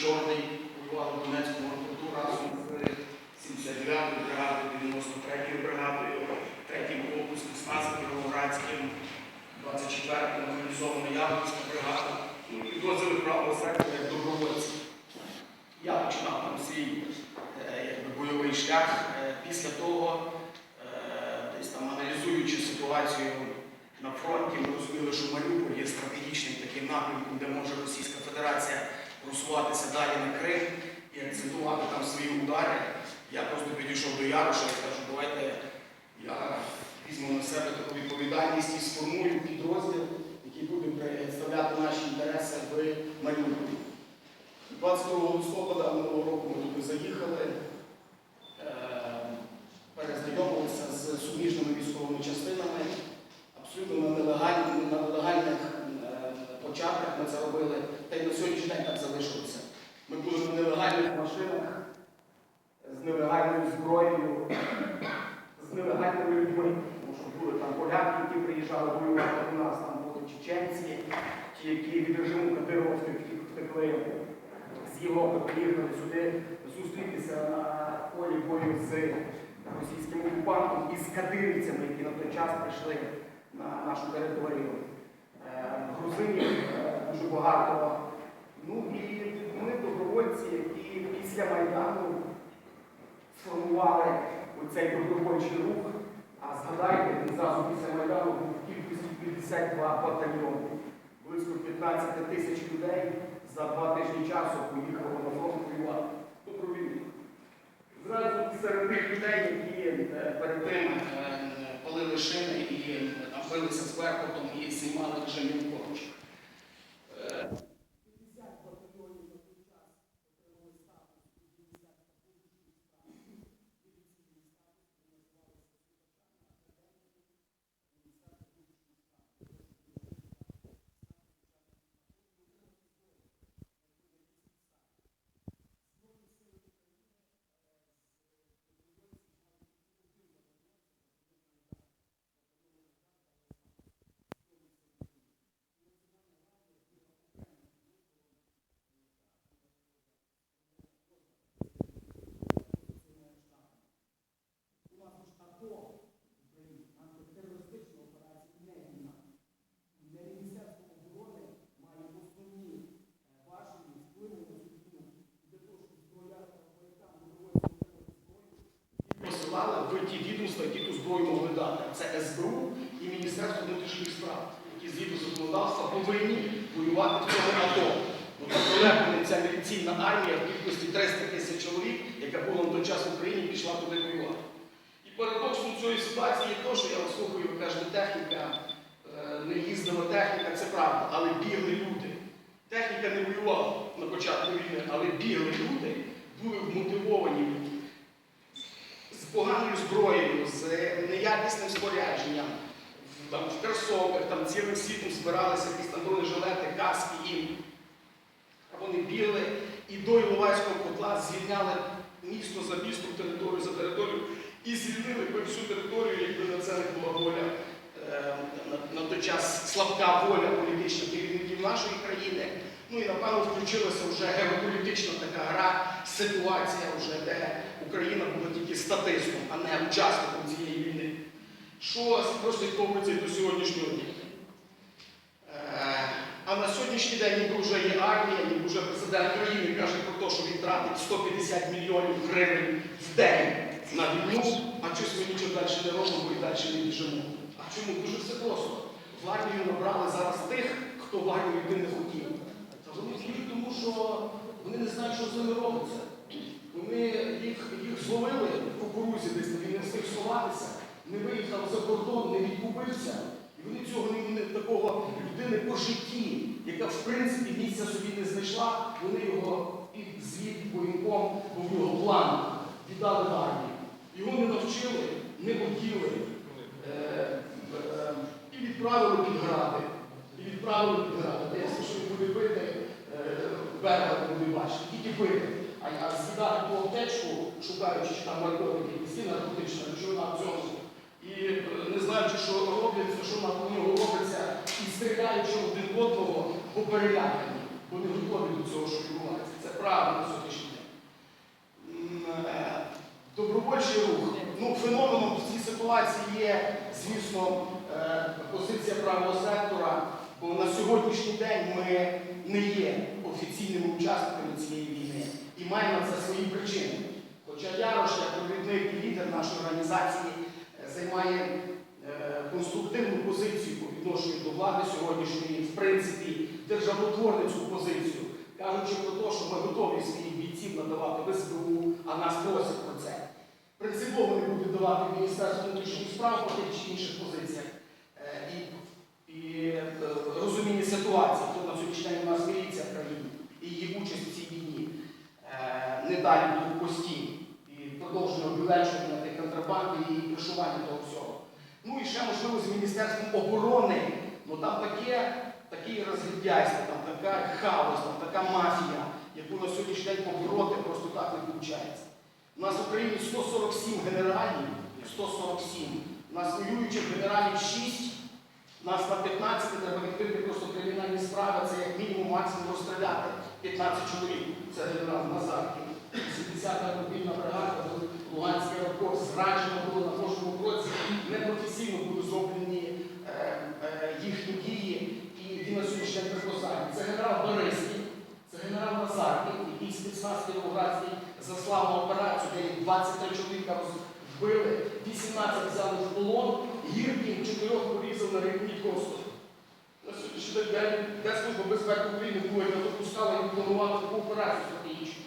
Чорний воювали в Донецькому аеропорту разом з 79-ю бригадою, 93-ю бригадою, 3-м корпусом, спецназом Кіровоградським, 24-ю мобілізована Яблонська бригада. Ну, підрозділи правого сектора як добровольці. Я починав там свій е, якби, бойовий шлях. Е, Після того, е, десь там аналізуючи ситуацію на фронті, ми розуміли, що Маріуполь є стратегічним таким напрямком, де може Російська Федерація просуватися далі на Крим і акцентувати там свої удари. Я просто підійшов до Яроша і кажу, давайте я візьму на себе таку відповідальність і сформую підрозділ, який буде представляти наші інтереси в Маріуполі. 22 листопада минулого року ми туди заїхали, е, перезнайомилися з суміжними військовими частинами. Абсолютно на нелегальних, на нелегальних е, початках ми це робили, та й на сьогоднішній день так залишилося. Ми були на нелегальних машинах, з нелегальною зброєю, з нелегальними людьми. Тому що були там поляки, які приїжджали воювати до нас, там були чеченці, ті, які від режиму втекли з Європи, приїхали сюди зустрітися на полі бою з російським окупантом і з кадирівцями, які на той час прийшли на нашу територію. Е, Грузинів е, дуже багато. Ну і ми добровольці, які після Майдану сформували оцей добровольчий рух. А згадайте, зразу після Майдану був кількості 52 батальйони. Близько 15 тисяч людей за два тижні часу поїхало на фронт воювати. Добровільно. Зразу серед тих людей, які е, перед тим е, палили шини і е, там билися з Беркутом і знімали вже Януковича. Е, посилали в ті відомства, які ту зброю могли дати. Це СБУ і Міністерство внутрішніх справ, які згідно законодавства повинні воювати в цьому АТО. Там пролегла ця міліційна армія в кількості 300 тисяч чоловік, яка була на той час в Україні, пішла туди воювати. І парадоксом цієї ситуації є те, що я вас слухаю, ви кажете, техніка, е, не їздила техніка, це правда, але бігли люди. Техніка не воювала на початку війни, але бігли люди, були вмотивовані поганою зброєю, з неякісним спорядженням, там, в кросовках, там цілим світом збиралися якісь там бронежилети, каски їм. А вони бігли і до Іловайського котла звільняли місто за містом, територію за територію і звільнили би всю територію, якби на це не була воля. е, на той час слабка воля політичних керівників нашої країни. Ну і напевно включилася вже геополітична така гра, ситуація, вже, де Україна була тільки статистом, а не учасником цієї війни. Що прослідковується до сьогоднішнього дня. Е, А на сьогоднішній день ніби вже є армія, ніби вже президент країни каже про те, що він тратить 150 мільйонів гривень в день на війну, а щось ми нічого далі не робимо і далі не біжимо. А чому? Дуже все просто. В армію набрали зараз тих, хто в армію йти не хотів. Вони біжуть, тому що вони не знають, що з ними робиться. Вони їх, їх зловили в кукурузі десь, він не встиг сховатися, не виїхав за кордон, не відкупився. І вони цього не, такого людини по житті, яка в принципі місця собі не знайшла, вони його під звіт воєнком, був його план, віддали в армію. Його не навчили, не воділи. Е, е, і відправили під гради. І відправили під гради. Десь, що він буде бити, берега ти бачити, тільки бити. А з'їдати по аптечку, шукаючи, чи там наркотики, всі наркотична, що вона в цьому. І е, не знаючи, що робиться, що на нього робиться, і стріляючи один одного, бо перелякані, бо не готові до цього, що відбувається. Це правильно сьогоднішній день. Е, добровольчий рух. Ну, Феноменом в цій ситуації є, звісно, е, позиція правого сектора, бо на сьогоднішній день ми не є офіційними учасниками цієї війни і маємо це свої причини. Хоча Ярош, як провідник і лідер нашої організації, е, займає е, конструктивну позицію по відношенню до влади сьогоднішньої, в принципі, державотворницьку позицію, кажучи про те, що ми готові своїх бійців надавати в СБУ, а нас просять про це. Принципово не буде давати Міністерство внутрішніх справ по чи інших позиціях. Е, І, і е, розуміння ситуації, хто на сьогоднішній день у нас міліція в країні і її участь в цій війні е, не далі будуть постійні. І продовження облегчення тих і кришування того всього. Ну і ще можливо з Міністерством оборони, ну там таке, таке розгідяйство, там така хаос, там така мафія, яку на сьогоднішній день побороти просто так не виходить. У нас в Україні 147 генералів, 147. У нас воюючих генералів 6, нас на 15 треба відкрити просто кримінальні справи, це як мінімум максимум розстріляти 15 чоловік. Це генерал Назарків. 70-та мобільна бригада, Луганський аеропорт, зраджено було на кожному кроці, непрофесійно були зроблені е, е, їхні дії, і він на сьогоднішній день. Це генерал Бориський, це генерал Назарків, який спецназ Кіровоградський заслав на операцію, де їх 23 чоловіка вбили, 18 взяли в полон, гірків чотирьох порізав на рівні просто. На сьогоднішній день день Держслужба безпеки України була допускала і планувала таку операцію стратегічну.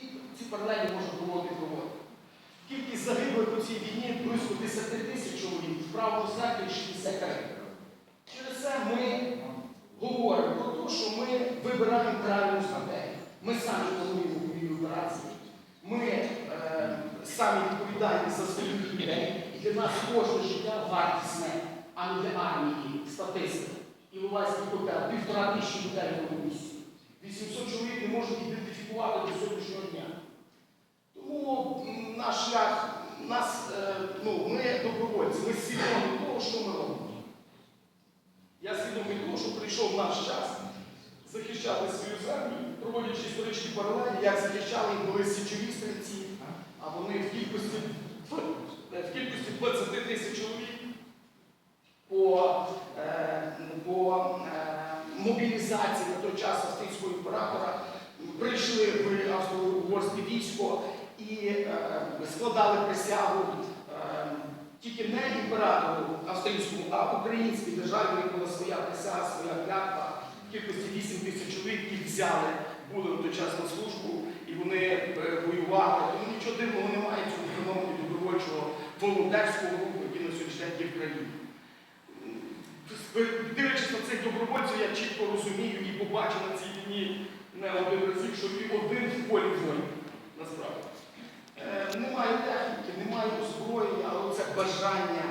І ці паралелі можна проводити проводити. Кількість загиблих у цій війні близько 10 тисяч чоловік, в правому секторі 63. Через це ми говоримо про те, що ми вибираємо правильну стратегію. Ми самі плануємо бойові операції. Ми е, самі відповідальні за своїх людей. І для нас кожне життя вартісне, а не для армії, статистики. Іловайський котел, півтора тисячі людей в місці. 800 чоловік не можуть ідентифікувати до сьогоднішнього дня. Наш шлях, нас, е, ну, ми добровольці, ми свідомі того, що ми робимо. Я свідомий того, що прийшов наш час захищати свою землю, проводячи історичні паралелі, як захищали були січові стрільці, а вони в кількості, в кількості 20 тисяч чоловік по, е, по е, мобілізації на той час австрійського імператора прийшли в австро-угорське військо і е, складали присягу е, тільки не імператору австрійському, а українській державі, в них була своя присяга, своя клятва. В кількості 8 тисяч чоловік їх взяли, були на той час на службу, і вони е, воювали. Тому нічого дивного немає в цьому феномені добровольчого волонтерського руху, який на сьогоднішній день є в країні. Дивлячись на цих добровольців, я чітко розумію і побачив на цій війні не один разів, що і один в полі воїн, насправді. Е, немає техніки, немає озброєння, але це бажання,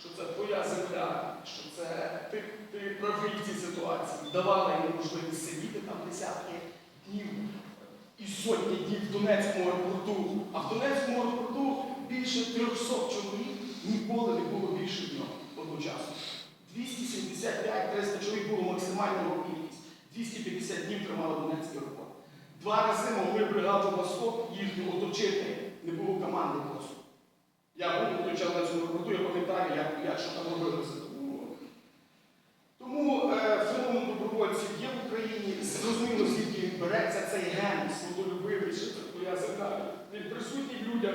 що це твоя земля, що це ти, ти правий в цій ситуації. Давала їм можливість сидіти там десятки днів і сотні днів в Донецькому аеропорту. А в Донецькому аеропорту більше 300 чоловік ніколи не було більше днів одночасно. 275-300 чоловік було максимальна його кількість. 250 днів тримали Донецький аеропорт. Два рази могли бригаду Восток їхню оточити, не було команди просто. Я був час на цьому аеропорту, я пам'ятаю, як, як що там робилося. Тому, е, феномен добровольців є в Україні, зрозуміло, звідки він береться цей ген, свободолюбивий, що твоя земля. Він присутній в людях.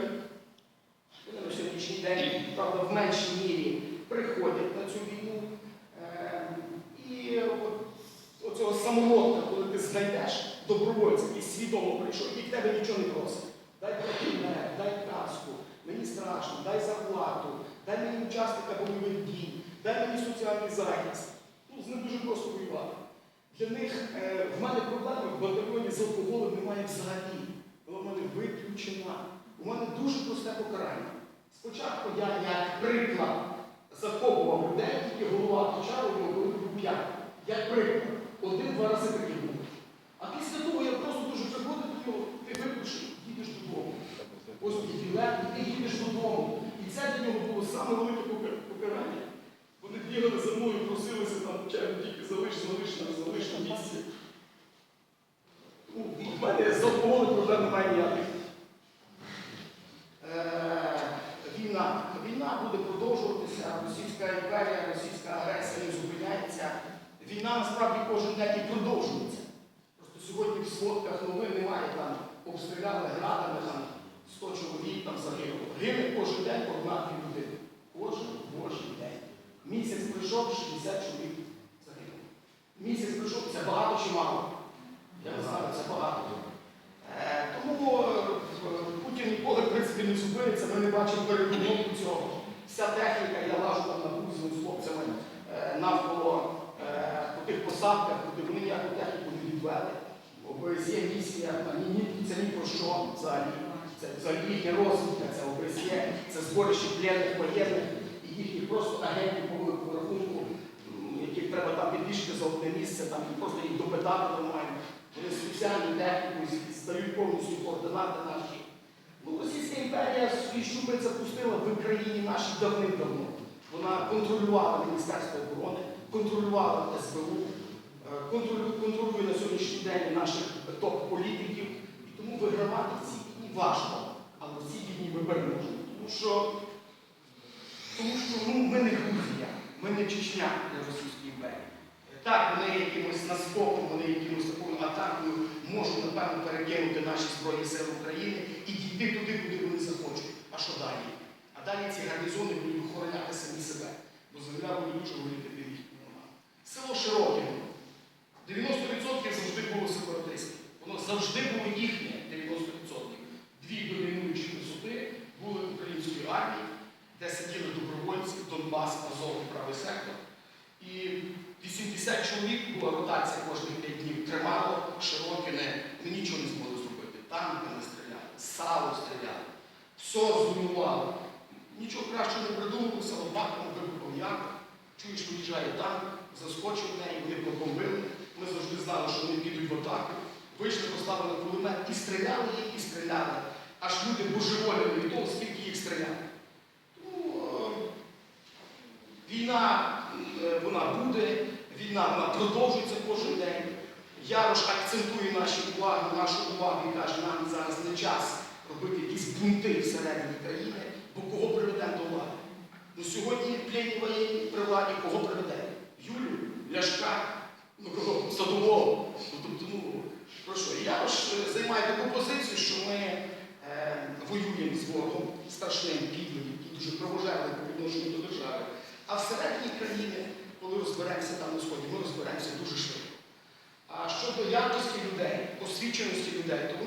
На сьогоднішній день, правда, в меншій мірі приходять на цю війну. Е, І от, оцього самородка, коли ти знайдеш добровольця, який свідомо прийшов, і в тебе нічого не просить. Дай кабінет, дай каску, мені страшно, дай зарплату, дай мені учасника бойових дій, дай мені соціальний захист. Ну, з ним дуже просто воювати. Для них е, в мене проблеми в батальйоні з алкоголем немає взагалі. Вона в мене виключена. У мене дуже просте покарання. Спочатку я як приклад закопував людей, тільки голова почав, коли був п'ятий. Як приклад. Один-два рази такий. А після того я просто саме велике покарання. Вони бігали за мною, просилися там, чай, ну, тільки залиш, залиш залиш на місці. У мене з алкоголем проблем немає ніяких. Е, війна. Війна буде продовжуватися, російська імперія, російська агресія не зупиняється. Війна насправді кожен день і продовжується. Просто сьогодні в сводках новин ну, немає там, обстріляли градами там 100 чоловік там загинуло. Гине кожен день однакові людини. Кожен божий день. Місяць пройшов, 60 чоловік загинуло. Місяць пройшов, це багато чи мало? Я не знаю, це багато. Е, Тому е, Путін ніколи, в принципі, не зупиниться, ми не бачимо передумову цього. Вся техніка, я лажу там на Грузію з хлопцями е, навколо е, по тих посадках, куди вони ніяку техніку не відвели. ОБСЄ місія, та ні, ні, це ні про що взагалі. Це взагалі розвідка, це ОБСЄ, це зборище пленних воєнних і їхніх просто агентів по рахунку, яких треба там підвішити за одне місце, там і просто їх допитати нормально. Вони спеціальну техніку здають повністю координати наші. Ну, Російська імперія свої щупальця пустила в Україні нашій давним-давно. Вона контролювала Міністерство оборони, контролювала СБУ, е, контролює на сьогоднішній день наших топ-політиків. Тому вигравати війні важко, але в цій війні ми переможемо. Тому що, тому що ну, ми не Грузія, ми не Чечня для Російської імперії. Так, вони якимось наскоком, вони якимось такою атакою можуть, напевно, перекинути наші Збройні Сили України і дійти туди, куди вони захочуть. А що далі? А далі ці гарнізони будуть охороняти самі себе. Бо земля буде дуже горіти під ногами. Село Широкине. 90% завжди було сепаратистів. Воно завжди було їхнє 90%. Дві домінуючі висоти були української армії, де сиділи добровольці, Донбас, Азов правий сектор. І 80 чоловік була ротація кожних 5 днів. Тримало Широкине, ми нічого не змогли зробити. Танки не стріляли, сало стріляли, все зруйнували. Нічого кращого не придумалося, лопатами вибухав як. Чуєш, виїжджає танк, заскочив в неї, вони пробомбили. Ми завжди знали, що вони підуть в атаку. Вийшли, поставили кулемет і стріляли їх, і стріляли. Аж люди божеволіли від того, скільки їх стріляли. Е, війна е, вона буде, війна вона продовжується кожен день. Ярош акцентує наші уваги, нашу увагу і каже, нам зараз не час робити якісь бунти всередині країни, бо кого приведемо до влади. Ну сьогодні плені воєнні при владі кого приведе? Юлю, Ляшка, ну кого садового. Ну, тобто, ну, про що? Ярош е, займає таку позицію, що ми воюємо з ворогом страшним підлим, і дуже кровожерний по відношенню до держави. А всередині країни, коли розберемося там на сході, ми розберемося дуже швидко. А щодо якості людей, освіченості людей, то